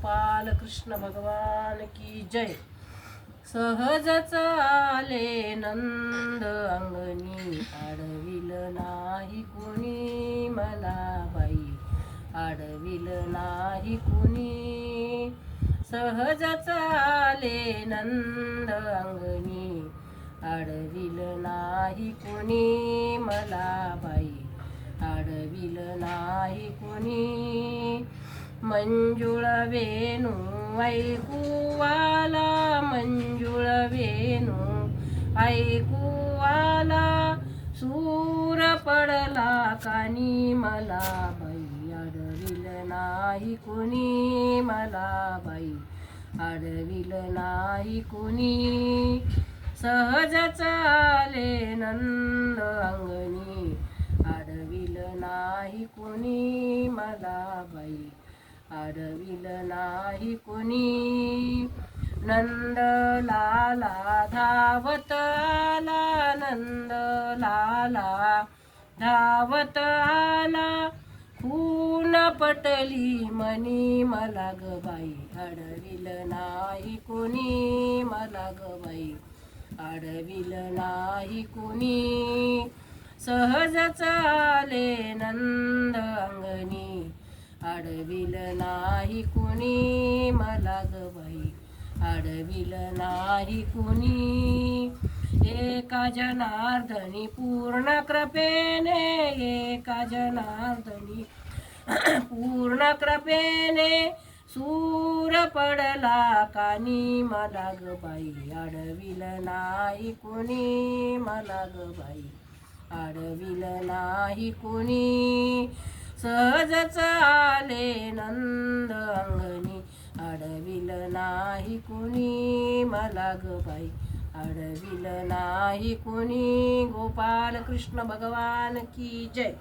गोपाल कृष्ण भगवान की जय. सहज चाले नंद अंगणी आडविल नाही कुणी मला बाई. आडविल नाही कुणी. सहज चाले नंद अंगणी आडविल नाही कुणी मला बाई. आडविल नाही कुणी मंजुळ वेणू ऐकू आला मंजुळ वेणू ऐकू आला सूर पडला कानी मला बाई अडविल नाही कोणी मला बाई अडविल नाही कोणी सहज चाले नंद अंगणी अडविल नाही कोणी मला बाई आडविल नाही कुणी. नंदलाला धावत आला नंदलाला धावत आला खून पटली मनी मला ग बाई. अडविल नाही कुणी मला ग बाई. अडविल नाही कुणी. सहजच आले नंद अंगणी. अडविल नाही कुणी मला ग अडविल नाही कुणी. एका जनार्दनी पूर्ण कृपेने एका जनार्दनी पूर्ण कृपेने सूर पडला कानी मला गबाई बाई. अडविल नाही कुणी मला गबाई बाई. अडविल नाही कुणी. सहज चाले नंद अंगणी. अडविल नाही कुणी मला ग बाई. अडविल नाही कुणी गोपाल कृष्ण भगवान की जय.